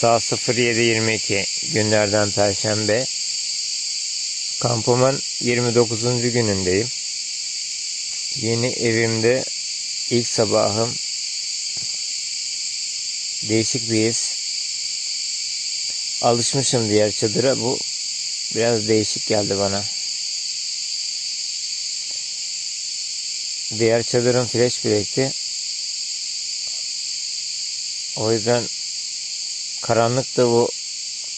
Saat 07.22 günlerden Perşembe. Kampımın 29. günündeyim. Yeni evimde ilk sabahım. Değişik bir his. Alışmışım diğer çadıra. Bu biraz değişik geldi bana. Diğer çadırım flash bilekti. O yüzden karanlık da bu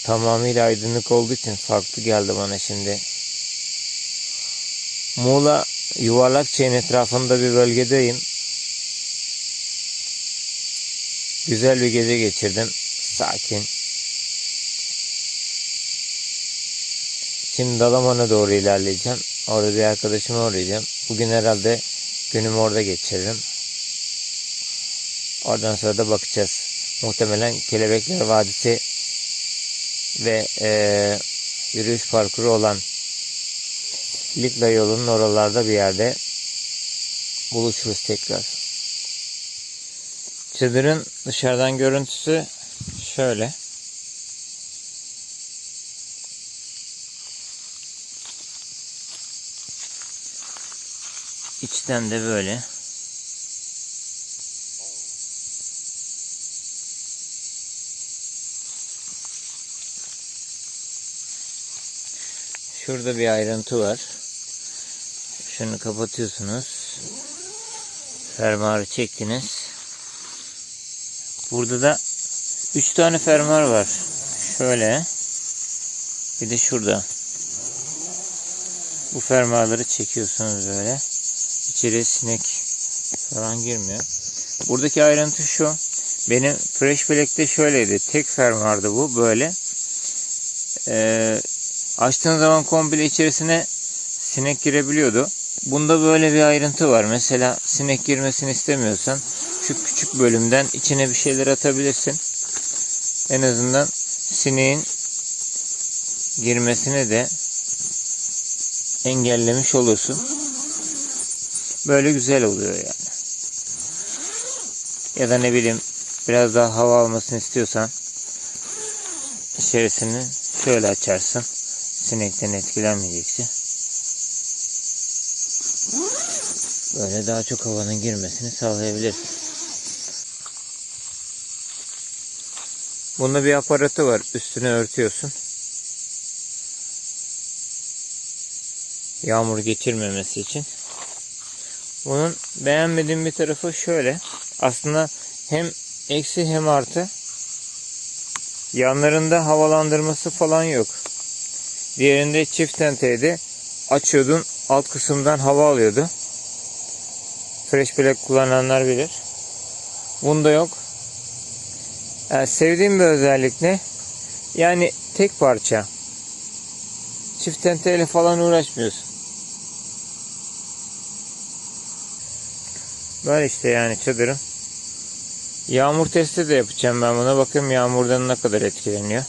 tamamıyla aydınlık olduğu için farklı geldi bana şimdi. Muğla Yuvarlakçay'ın etrafında bir bölgedeyim. Güzel bir gece geçirdim. Sakin. Şimdi Dalaman'a doğru ilerleyeceğim. Orada bir arkadaşıma uğrayacağım. Bugün herhalde günümü orada geçiririm. Oradan sonra da bakacağız. Muhtemelen Kelebekler Vadisi ve eee, yürüyüş parkuru olan Likla yolunun oralarda bir yerde buluşuruz tekrar. Çadırın dışarıdan görüntüsü şöyle. İçten de böyle. Şurada bir ayrıntı var. Şunu kapatıyorsunuz. Fermuarı çektiniz. Burada da 3 tane fermuar var. Şöyle. Bir de şurada. Bu fermuarları çekiyorsunuz böyle. İçeriye sinek falan girmiyor. Buradaki ayrıntı şu. Benim Fresh Black'te şöyleydi. Tek fermuardı bu böyle. Ee, açtığın zaman komple içerisine sinek girebiliyordu. Bunda böyle bir ayrıntı var. Mesela sinek girmesini istemiyorsan şu küçük bölümden içine bir şeyler atabilirsin. En azından sineğin girmesini de engellemiş olursun. Böyle güzel oluyor yani. Ya da ne bileyim biraz daha hava almasını istiyorsan içerisini şöyle açarsın. Sinekten etkilenmeyeceksin. Böyle daha çok havanın girmesini sağlayabilirsin. Bunda bir aparatı var. Üstüne örtüyorsun. Yağmur geçirmemesi için. Bunun beğenmediğim bir tarafı şöyle. Aslında hem eksi hem artı. Yanlarında havalandırması falan yok. Diğerinde çift tenteydi. Açıyordun alt kısımdan hava alıyordu. Fresh Black kullananlar bilir. Bunda yok. Yani sevdiğim bir özellik ne? Yani tek parça. Çift tenteyle falan uğraşmıyorsun. Böyle işte yani çadırım. Yağmur testi de yapacağım ben buna. Bakayım yağmurdan ne kadar etkileniyor.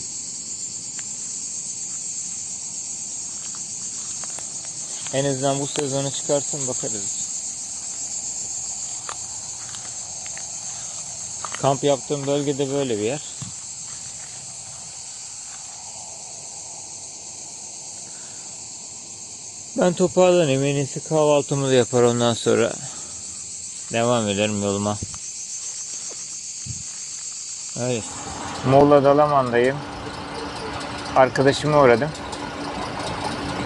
En azından bu sezonu çıkarsın bakarız. Kamp yaptığım bölgede böyle bir yer. Ben toparlanayım. En iyisi kahvaltımı da yapar ondan sonra devam ederim yoluma. Öyle. Muğla Dalaman'dayım. Arkadaşıma uğradım.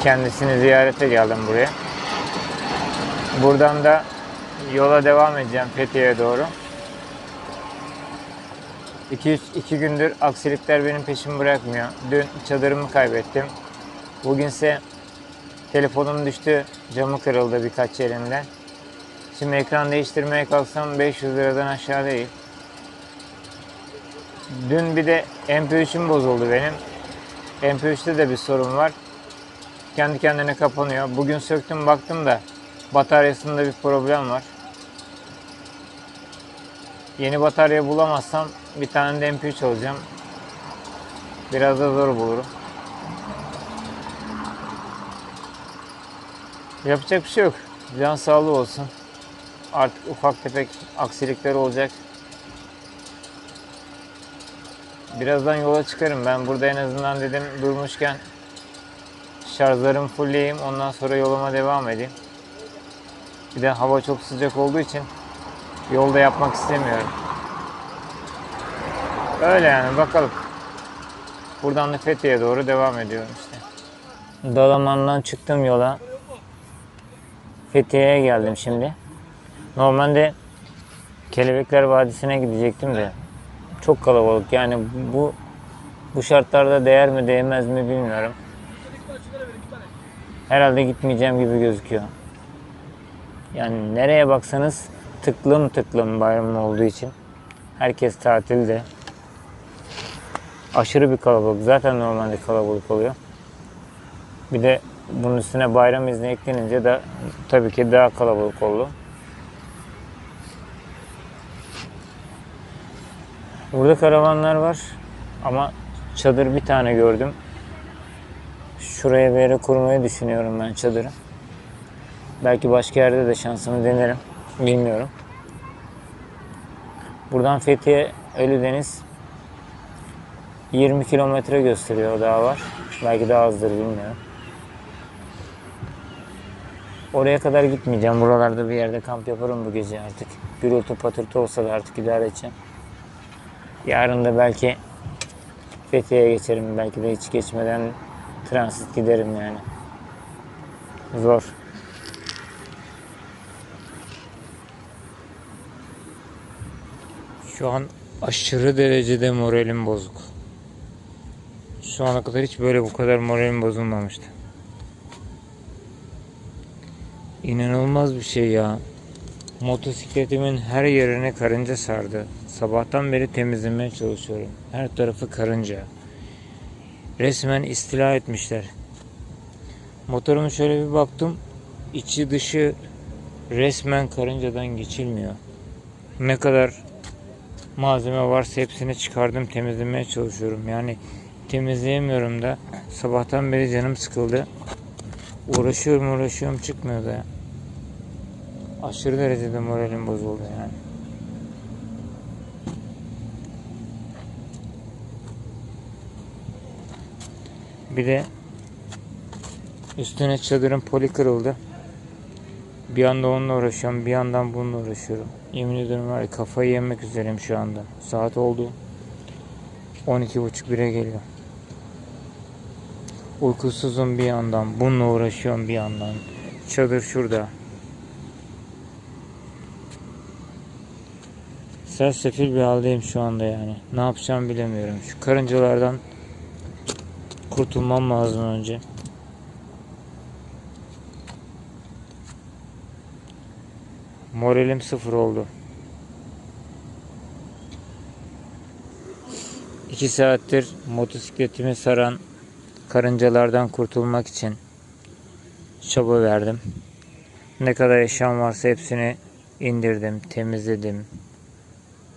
Kendisini ziyarete geldim buraya. Buradan da yola devam edeceğim Fethiye'ye doğru. 2 iki gündür aksilikler benim peşimi bırakmıyor. Dün çadırımı kaybettim. Bugünse telefonum düştü. Camı kırıldı birkaç yerinden. Şimdi ekran değiştirmeye kalksam 500 liradan aşağı değil. Dün bir de MP3'üm bozuldu benim. MP3'te de bir sorun var. Kendi kendine kapanıyor. Bugün söktüm baktım da bataryasında bir problem var. Yeni batarya bulamazsam bir tane de MP3 alacağım. Biraz da zor bulurum. Yapacak bir şey yok. Can sağlığı olsun. Artık ufak tefek aksilikler olacak. birazdan yola çıkarım. Ben burada en azından dedim durmuşken şarjlarımı fullleyeyim. Ondan sonra yoluma devam edeyim. Bir de hava çok sıcak olduğu için yolda yapmak istemiyorum. Öyle yani bakalım. Buradan da Fethiye'ye doğru devam ediyorum işte. Dalaman'dan çıktım yola. Fethiye'ye geldim şimdi. Normalde Kelebekler Vadisi'ne gidecektim de çok kalabalık. Yani bu bu şartlarda değer mi değmez mi bilmiyorum. Herhalde gitmeyeceğim gibi gözüküyor. Yani nereye baksanız tıklım tıklım bayram olduğu için. Herkes tatilde. Aşırı bir kalabalık. Zaten normalde kalabalık oluyor. Bir de bunun üstüne bayram izni eklenince de tabii ki daha kalabalık oldu. Burada karavanlar var ama çadır bir tane gördüm. Şuraya bir yere kurmayı düşünüyorum ben çadırı. Belki başka yerde de şansımı denerim. Bilmiyorum. Buradan Fethiye Ölüdeniz 20 kilometre gösteriyor daha var. Belki daha azdır bilmiyorum. Oraya kadar gitmeyeceğim. Buralarda bir yerde kamp yaparım bu gece artık. Gürültü patırtı olsa da artık idare edeceğim. Yarın da belki Fethiye'ye geçerim. Belki de hiç geçmeden transit giderim yani. Zor. Şu an aşırı derecede moralim bozuk. Şu ana kadar hiç böyle bu kadar moralim bozulmamıştı. İnanılmaz bir şey ya. Motosikletimin her yerine karınca sardı. Sabahtan beri temizlemeye çalışıyorum. Her tarafı karınca. Resmen istila etmişler. Motoruma şöyle bir baktım. İçi dışı resmen karıncadan geçilmiyor. Ne kadar malzeme varsa hepsini çıkardım temizlemeye çalışıyorum. Yani temizleyemiyorum da sabahtan beri canım sıkıldı. Uğraşıyorum uğraşıyorum çıkmıyor da. Aşırı derecede moralim bozuldu yani. Bir de üstüne çadırın poli kırıldı. Bir anda onunla uğraşıyorum, bir yandan bununla uğraşıyorum. Yemin ediyorum var kafayı yemek üzereyim şu anda. Saat oldu. 12.30 1'e geliyor. Uykusuzum bir yandan, bununla uğraşıyorum bir yandan. Çadır şurada. Sersefil bir haldeyim şu anda yani. Ne yapacağımı bilemiyorum. Şu karıncalardan kurtulmam lazım önce. Moralim sıfır oldu. İki saattir motosikletimi saran karıncalardan kurtulmak için çaba verdim. Ne kadar eşyam varsa hepsini indirdim, temizledim.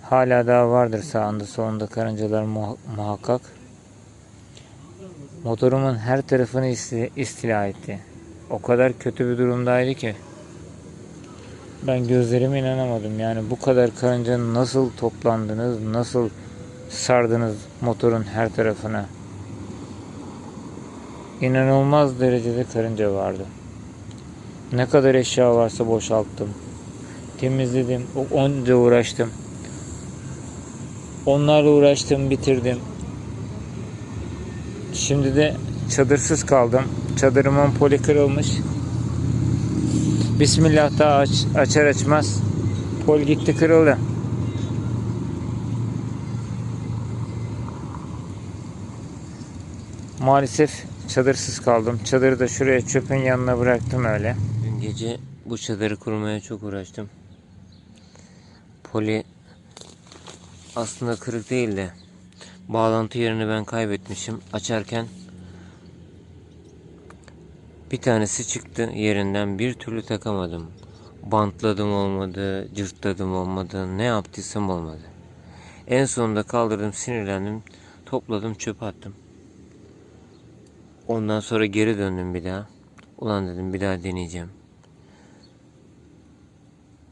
Hala daha vardır sağında solunda karıncalar muha- muhakkak. Motorumun her tarafını isti- istila etti. O kadar kötü bir durumdaydı ki. Ben gözlerime inanamadım. Yani bu kadar karıncanın nasıl toplandınız, nasıl sardınız motorun her tarafına. İnanılmaz derecede karınca vardı. Ne kadar eşya varsa boşalttım. Temizledim. Onca uğraştım. Onlarla uğraştım, bitirdim. Şimdi de çadırsız kaldım. Çadırımın poli kırılmış. Bismillah daha aç, açar açmaz pol gitti kırıldı. Maalesef çadırsız kaldım. Çadırı da şuraya çöpün yanına bıraktım öyle. Dün gece bu çadırı kurmaya çok uğraştım. Poli aslında kırık değil de bağlantı yerini ben kaybetmişim. Açarken bir tanesi çıktı yerinden bir türlü takamadım. Bantladım olmadı, cırtladım olmadı, ne yaptıysam olmadı. En sonunda kaldırdım, sinirlendim, topladım, çöpe attım. Ondan sonra geri döndüm bir daha. Ulan dedim bir daha deneyeceğim.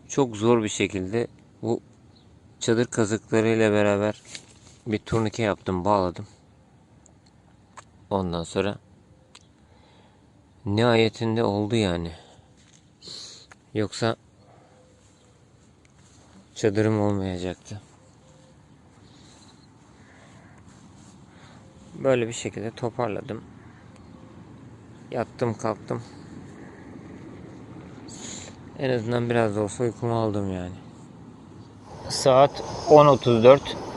Çok zor bir şekilde bu çadır kazıklarıyla beraber bir turnike yaptım, bağladım. Ondan sonra nihayetinde oldu yani. Yoksa çadırım olmayacaktı. Böyle bir şekilde toparladım. Yattım kalktım. En azından biraz da olsa uykumu aldım yani. Saat 10.34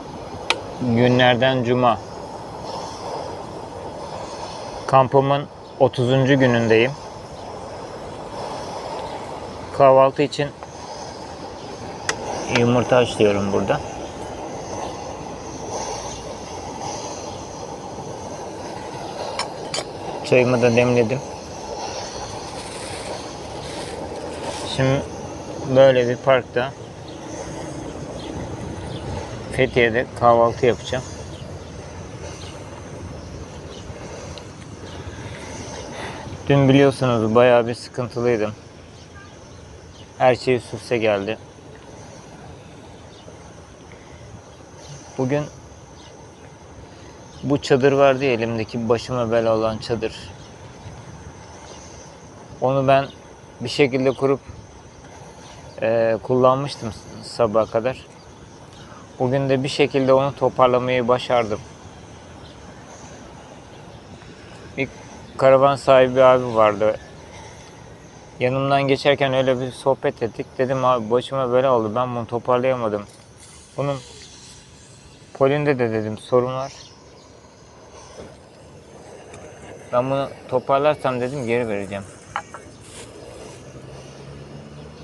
günlerden cuma. Kampımın 30. günündeyim. Kahvaltı için yumurta haşlıyorum burada. Çayımı da demledim. Şimdi böyle bir parkta Fethiye'de kahvaltı yapacağım. Dün biliyorsunuz bayağı bir sıkıntılıydım. Her şey üst üste geldi. Bugün bu çadır vardı ya elimdeki başıma bela olan çadır. Onu ben bir şekilde kurup eee, kullanmıştım sabaha kadar. Bugün de bir şekilde onu toparlamayı başardım. Bir karavan sahibi abi vardı. Yanımdan geçerken öyle bir sohbet ettik. Dedim abi başıma böyle oldu. Ben bunu toparlayamadım. Bunun polinde de dedim sorun var. Ben bunu toparlarsam dedim geri vereceğim.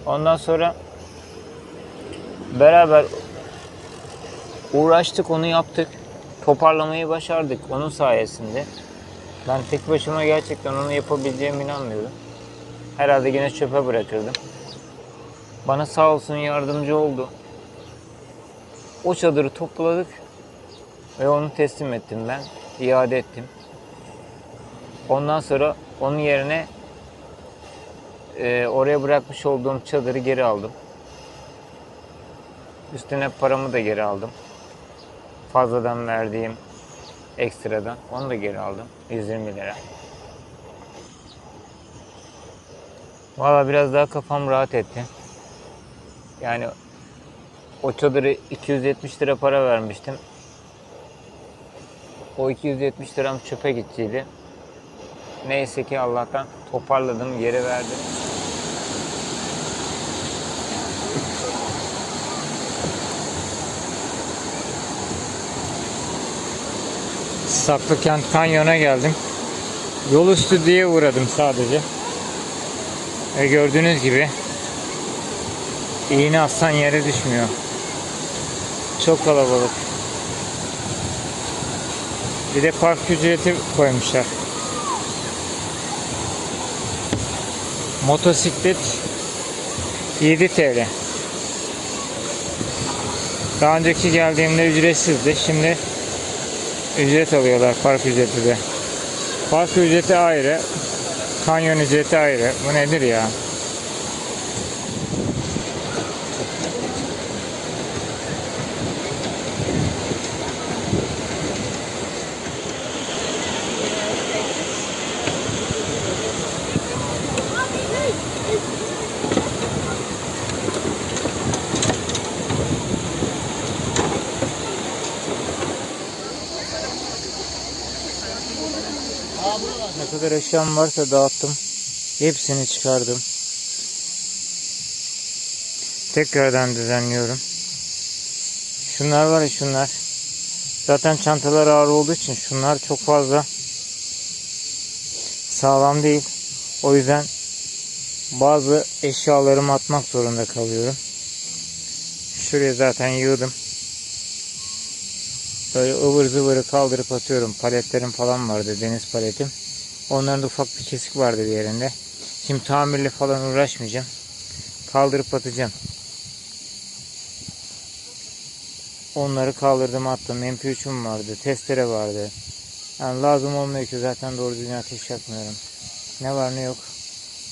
Ondan sonra beraber uğraştık onu yaptık. Toparlamayı başardık onun sayesinde. Ben tek başıma gerçekten onu yapabileceğime inanmıyorum. Herhalde yine çöpe bırakırdım. Bana sağ olsun yardımcı oldu. O çadırı topladık ve onu teslim ettim ben. iade ettim. Ondan sonra onun yerine e, oraya bırakmış olduğum çadırı geri aldım. Üstüne paramı da geri aldım. Fazladan verdiğim ekstradan onu da geri aldım. 120 lira. Valla biraz daha kafam rahat etti. Yani o çadırı 270 lira para vermiştim. O 270 liram çöpe gittiydi. Neyse ki Allah'tan toparladım, geri verdim. Saklıkent Kanyon'a geldim. Yol üstü diye uğradım sadece. Ve gördüğünüz gibi iğne aslan yere düşmüyor. Çok kalabalık. Bir de park ücreti koymuşlar. Motosiklet 7 TL. Daha önceki geldiğimde ücretsizdi. Şimdi ücret alıyorlar park ücreti de. Park ücreti ayrı. Kanyon ücreti ayrı. Bu nedir ya? Kadar eşyam varsa dağıttım. Hepsini çıkardım. Tekrardan düzenliyorum. Şunlar var ya şunlar. Zaten çantalar ağır olduğu için şunlar çok fazla sağlam değil. O yüzden bazı eşyalarımı atmak zorunda kalıyorum. Şuraya zaten yığdım. Böyle ıvır zıvırı kaldırıp atıyorum. Paletlerim falan vardı. Deniz paletim. Onların da ufak bir kesik vardı bir yerinde. Şimdi tamirle falan uğraşmayacağım. Kaldırıp atacağım. Onları kaldırdım attım. MP3'üm vardı. Testere vardı. Yani lazım olmuyor ki zaten doğru düzgün ateş yakmıyorum. Ne var ne yok.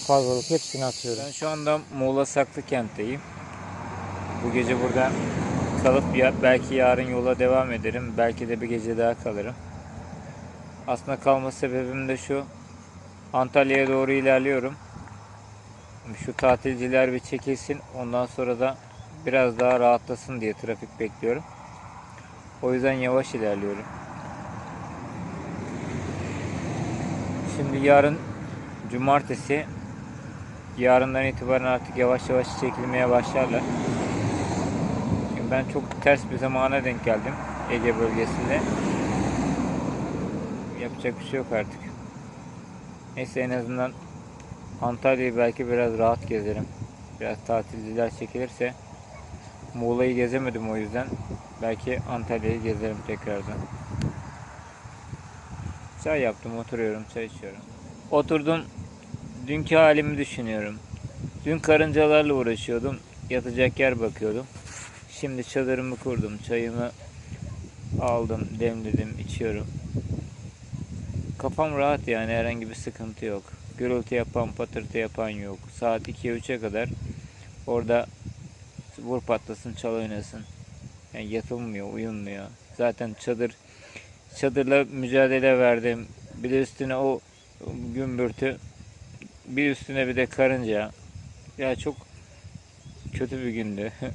Fazlalık hepsini atıyorum. Ben şu anda Muğla Saklıkent'teyim. Bu gece burada kalıp ya, belki yarın yola devam ederim. Belki de bir gece daha kalırım. Aslında kalma sebebim de şu. Antalya'ya doğru ilerliyorum. Şu tatilciler bir çekilsin. Ondan sonra da biraz daha rahatlasın diye trafik bekliyorum. O yüzden yavaş ilerliyorum. Şimdi yarın cumartesi yarından itibaren artık yavaş yavaş çekilmeye başlarlar. Ben çok ters bir zamana denk geldim Ege bölgesinde. Yapacak bir şey yok artık. Neyse en azından Antalya'yı belki biraz rahat gezerim. Biraz tatilciler çekilirse Muğla'yı gezemedim o yüzden. Belki Antalya'yı gezerim tekrardan. Çay yaptım, oturuyorum, çay içiyorum. Oturdum, dünkü halimi düşünüyorum. Dün karıncalarla uğraşıyordum, yatacak yer bakıyordum. Şimdi çadırımı kurdum, çayımı aldım, demledim, içiyorum. Kafam rahat yani herhangi bir sıkıntı yok. Gürültü yapan, patırtı yapan yok. Saat 2'ye 3'e kadar orada vur patlasın, çal oynasın. Yani yatılmıyor, uyunmuyor. Zaten çadır çadırla mücadele verdim. Bir de üstüne o gümbürtü. Bir üstüne bir de karınca. Ya çok kötü bir gündü.